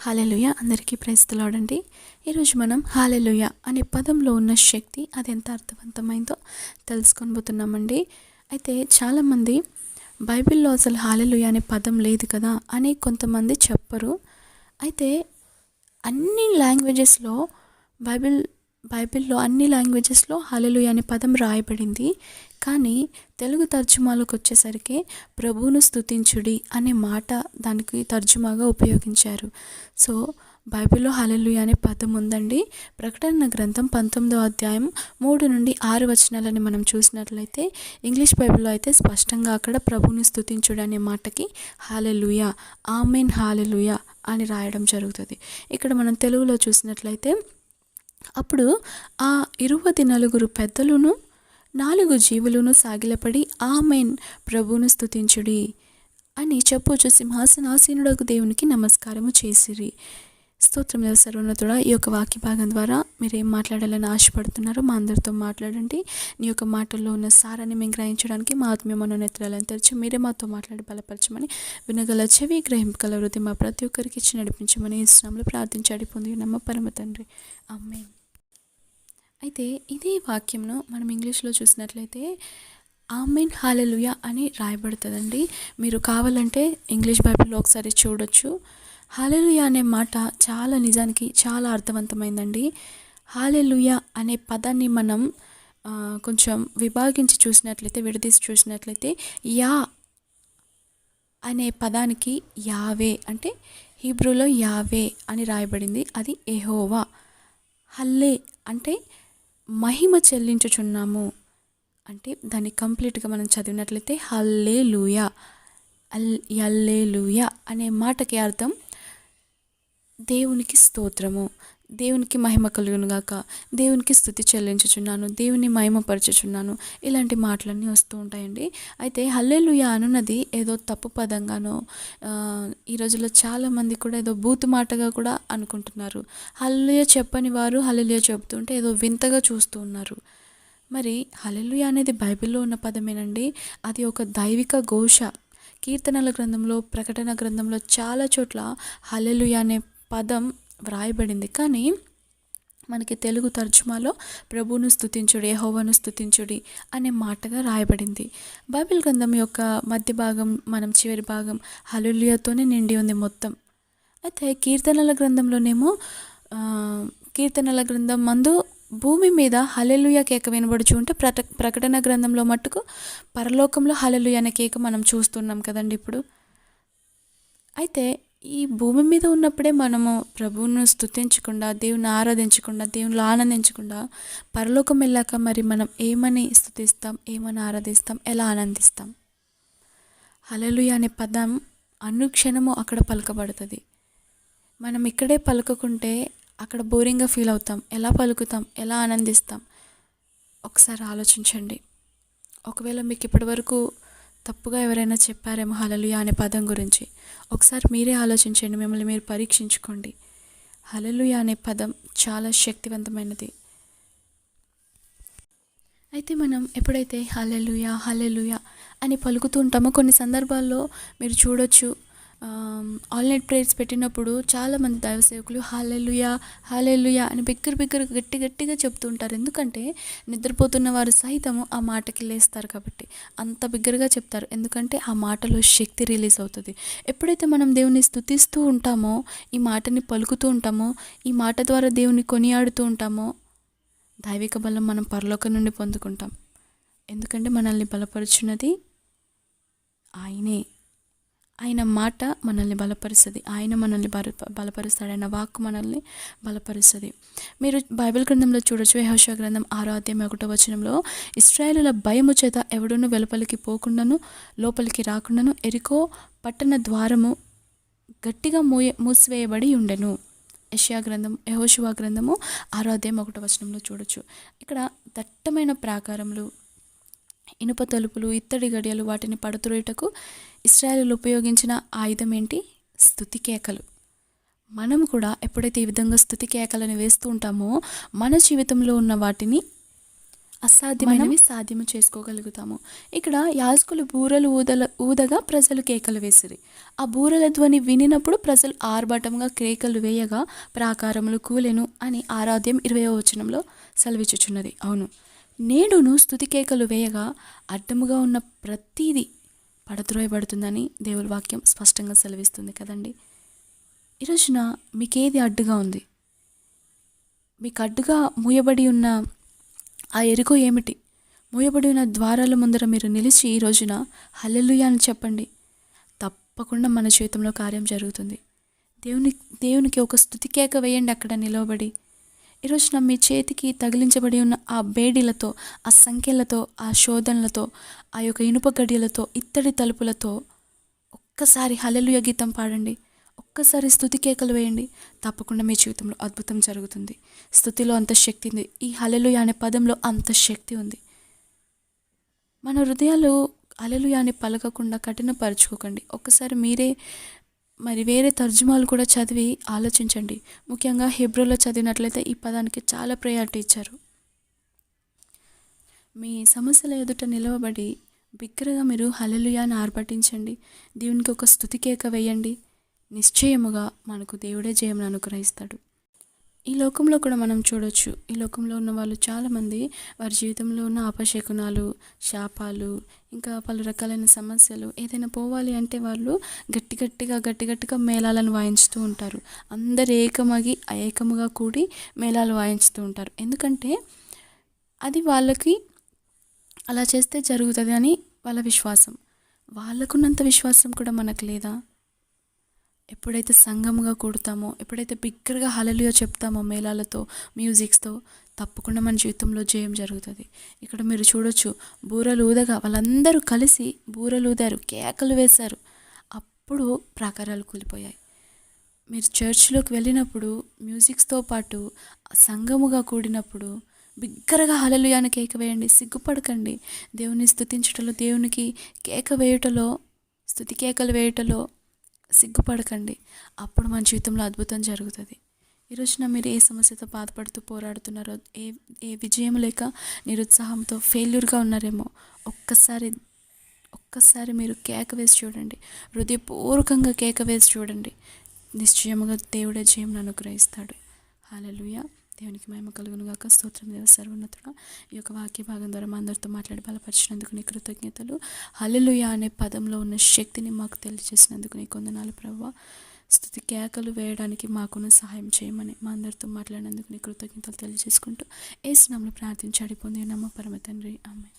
Hallelujah. అందరికీ ప్రయత్నలాడండి ఈరోజు మనం హాలెలుయ అనే పదంలో ఉన్న శక్తి అది ఎంత అర్థవంతమైందో తెలుసుకొని పోతున్నామండి అయితే చాలామంది బైబిల్లో అసలు హాలెలుయ అనే పదం లేదు కదా అని కొంతమంది చెప్పరు. అయితే అన్ని లాంగ్వేజెస్లో బైబిల్ బైబిల్లో అన్ని లాంగ్వేజెస్లో హాలెలుయ అనే పదం రాయబడింది. కానీ తెలుగు తర్జుమాలోకి వచ్చేసరికి ప్రభువును స్థుతించుడి అనే మాట దానికి తర్జుమాగా ఉపయోగించారు. సో బైబిల్లో హల్లెలూయా అనే పదం ఉందండి. ప్రకటన గ్రంథం పంతొమ్మిదో అధ్యాయం మూడు నుండి ఆరు వచనాలని మనం చూసినట్లయితే ఇంగ్లీష్ బైబిల్లో అయితే స్పష్టంగా అక్కడ ప్రభువుని స్తుతించుడు అనే మాటకి హాలెలుయ ఆమెన్ హాలెలుయ అని రాయడం జరుగుతుంది. ఇక్కడ మనం తెలుగులో చూసినట్లయితే అప్పుడు ఆ ఇరువది నలుగురు పెద్దలను నాలుగు జీవులను సాగిలపడి ఆమెన్ ప్రభువును స్తుతించుడి అని చెప్పుచు సింహాసనాసీనుడకు దేవునికి నమస్కారము చేసిరి. స్తోత్రం సర్వోన్నతుడ ఈ యొక్క వాక్య భాగం ద్వారా మీరు ఏం మాట్లాడాలని ఆశపడుతున్నారో మా అందరితో మాట్లాడండి. నీ యొక్క మాటల్లో ఉన్న సారాన్ని మేము గ్రహించడానికి మా ఆత్మీయ మనోనేత్రాలను తెరిచి మీరే మాతో మాట్లాడి బలపరచమని వినగల చెవి గ్రహింపగల వృద్ధి మా ప్రతి ఒక్కరికి ఇచ్చి నడిపించమని ఇస్లాంలో ప్రార్థించి అడిపొంది నమ్మ పరమ తండ్రి. అమ్మే అయితే ఇదే వాక్యంను మనం ఇంగ్లీష్లో చూసినట్లయితే ఆమెన్ హాలలుయ అని రాయబడుతుందండి. మీరు కావాలంటే ఇంగ్లీష్ బైబిల్లో ఒకసారి చూడొచ్చు. హాలలుయ అనే మాట చాలా నిజానికి చాలా అర్థవంతమైందండి. హాలెలుయా అనే పదాన్ని మనం కొంచెం విభాగించి చూసినట్లయితే విడదీసి చూసినట్లయితే యా అనే పదానికి యావే అంటే హీబ్రూలో యావే అని రాయబడింది. అది ఎహోవా హల్లే అంటే మహిమ చెల్లించుచున్నాము. అంటే దాన్ని కంప్లీట్గా మనం చదివినట్లయితే హల్లే లూయా అల్ యల్లే లూయా అనే మాటకి అర్థం దేవునికి స్తోత్రము. దేవునికి మహిమ కలుగును గాక. దేవునికి స్థుతి చెల్లించుచున్నాను. దేవుని మహిమపరచుచున్నాను ఇలాంటి మాటలన్నీ వస్తూ ఉంటాయండి. అయితే హల్లెలూయా అనున్నది ఏదో తప్పు పదంగానో ఈ రోజుల్లో చాలామంది కూడా ఏదో బూతు మాటగా కూడా అనుకుంటున్నారు. హల్లెలూయా చెప్పని వారు హల్లెలూయా చెబుతుంటే ఏదో వింతగా చూస్తూ ఉన్నారు. మరి హల్లెలూయా అనేది బైబిల్లో ఉన్న పదమేనండి. అది ఒక దైవిక ఘోష. కీర్తనల గ్రంథంలో ప్రకటన గ్రంథంలో చాలా చోట్ల హల్లెలుయ అనే పదం వ్రాయబడింది. కానీ మనకి తెలుగు తర్జుమాలో ప్రభువును స్తుతించుడి యహోవను స్తుతించుడి అనే మాటగా రాయబడింది. బైబిల్ గ్రంథం యొక్క మధ్య భాగం మనం చివరి భాగం హలులియాతోనే నిండి ఉంది మొత్తం. అయితే కీర్తనల గ్రంథంలోనేమో కీర్తనల గ్రంథం మందు భూమి మీద హలెలుయ కేక వినబడుచు ఉంటే ప్రట ప్రకటన గ్రంథంలో మట్టుకు పరలోకంలో హలెలుయ అనే కేక మనం చూస్తున్నాం కదండి ఇప్పుడు. అయితే ఈ భూమి మీద ఉన్నప్పుడే మనము ప్రభువును స్థుతించకుండా దేవుని ఆరాధించకుండా దేవుని ఆనందించకుండా పరలోకం వెళ్ళాక మరి మనం ఏమని స్థుతిస్తాం ఏమని ఆరాధిస్తాం ఎలా ఆనందిస్తాం? హలలుయ అనే పదం అనుక్షణము అక్కడ పలకబడుతుంది. మనం ఇక్కడే పలుకుకుంటే అక్కడ బోరింగ్గా ఫీల్ అవుతాం. ఎలా పలుకుతాం ఎలా ఆనందిస్తాం? ఒకసారి ఆలోచించండి. ఒకవేళ మీకు ఇప్పటివరకు తప్పుగా ఎవరైనా చెప్పారేమో హలలుయ అనే పదం గురించి. ఒకసారి మీరే ఆలోచించండి మిమ్మల్ని మీరు పరీక్షించుకోండి. హలలుయ అనే పదం చాలా శక్తివంతమైనది. అయితే మనం ఎప్పుడైతే హలెలుయ హలెలుయ అని పలుకుతూ ఉంటామో కొన్ని సందర్భాల్లో మీరు చూడొచ్చు ఆల్ నైట్ ప్రేయర్స్ పెట్టినప్పుడు చాలామంది దైవ సేవకులు హాలెలుయా హాలెలుయా అని బిగ్గర బిగ్గర గట్టి గట్టిగా చెప్తూ ఉంటారు. ఎందుకంటే నిద్రపోతున్న వారు సహితము ఆ మాటకి లేస్తారు కాబట్టి అంత బిగ్గరగా చెప్తారు. ఎందుకంటే ఆ మాటలో శక్తి రిలీజ్ అవుతుంది. ఎప్పుడైతే మనం దేవుని స్థుతిస్తూ ఉంటామో ఈ మాటని పలుకుతూ ఉంటామో ఈ మాట ద్వారా దేవుని కొనియాడుతూ ఉంటామో దైవిక బలం మనం పరలోకం నుండి పొందుకుంటాం. ఎందుకంటే మనల్ని బలపరుచున్నది ఆయనే. ఆయన మాట మనల్ని బలపరుస్తుంది. ఆయన మనల్ని బల బలపరుస్తాడు ఆయన వాక్ మనల్ని బలపరుస్తుంది. మీరు బైబిల్ గ్రంథంలో చూడొచ్చు. యహోష గ్రంథం ఆరో అధ్యాయం ఒకటో వచనంలో ఇస్రాయేలుల భయము చేత ఎవడును వెలుపలికి పోకుండాను లోపలికి రాకుండాను ఎరికో పట్టణ ద్వారము గట్టిగా మూయ మూసివేయబడి ఉండెను. యషియా గ్రంథం యహోశివా గ్రంథము ఆరో అధ్యాయం ఒకటో వచనంలో చూడొచ్చు. ఇక్కడ దట్టమైన ప్రాకారములు ఇనుప తలుపులు ఇత్తడి గడియలు వాటిని పడుతురేటకు ఇస్రాయేలు ఉపయోగించిన ఆయుధం ఏంటి స్థుతి కేకలు. మనం కూడా ఎప్పుడైతే ఈ విధంగా స్థుతి కేకలను వేస్తూ ఉంటామో మన జీవితంలో ఉన్న వాటిని అసాధ్యమైనవి సాధ్యము చేసుకోగలుగుతాము. ఇక్కడ యాజకులు బూరలు ఊదల ఊదగా ప్రజలు కేకలు వేసిరి. ఆ బూరల ధ్వని వినినప్పుడు ప్రజలు ఆర్భాటంగా కేకలు వేయగా ప్రాకారములు కూలెను అని ఆరాధ్యం ఇరవయో వచనంలో సెలవిచ్చుచున్నది. అవును. నేడును స్థుతికేకలు వేయగా అడ్డముగా ఉన్న ప్రతీది పడద్రోయబడుతుందని దేవుడి వాక్యం స్పష్టంగా సెలవిస్తుంది కదండి. ఈ రోజున మీకేది అడ్డుగా ఉంది? మీకు అడ్డుగా మూయబడి ఉన్న ఆ ఎరుక ఏమిటి? మూయబడి ఉన్న ద్వారాల ముందర మీరు నిలిచి ఈ రోజున హల్లెలుయా అని చెప్పండి. తప్పకుండా మన జీవితంలో కార్యం జరుగుతుంది. దేవుని దేవునికి ఒక స్థుతికేక వేయండి అక్కడ నిలవబడి. ఈ రోజున మీ చేతికి తగిలించబడి ఉన్న ఆ బేడీలతో ఆ సంఖ్యలతో ఆ శోధనలతో ఆ యొక్క ఇనుప గడియలతో ఇత్తడి తలుపులతో ఒక్కసారి హలలుయ గీతం పాడండి. ఒక్కసారి స్థుతి కేకలు వేయండి. తప్పకుండా మీ జీవితంలో అద్భుతం జరుగుతుంది. స్థుతిలో అంత శక్తి ఉంది. ఈ హలలుయ అనే పదంలో అంత శక్తి ఉంది. మన హృదయాలు హలెలుయ అని పలకకుండా కఠినపరచుకోకండి. ఒక్కసారి మీరే మరి వేరే తర్జుమాలు కూడా చదివి ఆలోచించండి. ముఖ్యంగా హెబ్రోలో చదివినట్లయితే ఈ పదానికి చాలా ప్రయారిటీ ఇచ్చారు. మీ సమస్యల ఎదుట నిలవబడి బిగ్గరగా మీరు హలలుయాను ఆర్భటించండి. దేవునికి ఒక స్థుతికేక వేయండి. నిశ్చయముగా మనకు దేవుడే జయమును అనుగ్రహిస్తాడు. ఈ లోకంలో కూడా మనం చూడొచ్చు. ఈ లోకంలో ఉన్న వాళ్ళు చాలామంది వారి జీవితంలో ఉన్న అపశకునాలు శాపాలు ఇంకా పలు రకాలైన సమస్యలు ఏదైనా పోవాలి అంటే వాళ్ళు గట్టి గట్టిగా గట్టి గట్టిగా మేళాలను వాయించుతూ ఉంటారు. అందరు ఏకమగి ఏకముగా కూడి మేళాలు వాయించుతూ ఉంటారు. ఎందుకంటే అది వాళ్ళకి అలా చేస్తే జరుగుతుంది అని వాళ్ళ విశ్వాసం. వాళ్ళకున్నంత విశ్వాసం కూడా మనకు లేదా? ఎప్పుడైతే సంగముగా కూడతామో ఎప్పుడైతే బిగ్గరగా హలలుగా చెప్తామో మేళాలతో మ్యూజిక్స్తో తప్పకుండా మన జీవితంలో జయం జరుగుతుంది. ఇక్కడ మీరు చూడొచ్చు బూరలు ఊదగా వాళ్ళందరూ కలిసి బూరలు ఊదారు కేకలు వేశారు. అప్పుడు ప్రాకారాలు కూలిపోయాయి. మీరు చర్చ్లోకి వెళ్ళినప్పుడు మ్యూజిక్స్తో పాటు సంగముగా కూడినప్పుడు బిగ్గరగా హలలుయాను కేక వేయండి సిగ్గుపడకండి. దేవుని స్థుతించటలో దేవునికి కేక వేయుటలో స్థుతి కేకలు వేయుటలో సిగ్గుపడకండి. అప్పుడు మన జీవితంలో అద్భుతం జరుగుతుంది. ఈ రోజున మీరు ఏ సమస్యతో బాధపడుతూ పోరాడుతున్నారో ఏ ఏ విజయం లేక నిరుత్సాహంతో ఫెయిల్యూర్గా ఉన్నారేమో ఒక్కసారి ఒక్కసారి మీరు కేక వేసి చూడండి. హృదయపూర్వకంగా కేక వేసి చూడండి. నిశ్చయముగా దేవుడే జయం అనుగ్రహిస్తాడు. హాలలుయా దేవునికి మహిమ కలుగును గాక. స్తోత్రం దేవ సర్వోన్నతుడ. ఈ యొక్క వాక్య భాగం ద్వారా మా అందరితో మాట్లాడి బలపరిచినందుకు నీ కృతజ్ఞతలు. హలలుయ అనే పదంలో ఉన్న శక్తిని మాకు తెలియజేసినందుకు నీ కొందనాలు ప్రభావ స్థుతి కేకలు వేయడానికి మాకున్న సహాయం చేయమని మా అందరితో మాట్లాడినందుకు నీ కృతజ్ఞతలు తెలియజేసుకుంటూ ఏ స్నామంలో ప్రార్థించాడి పొంది నమ్మ పరమ తండ్రి. ఆమె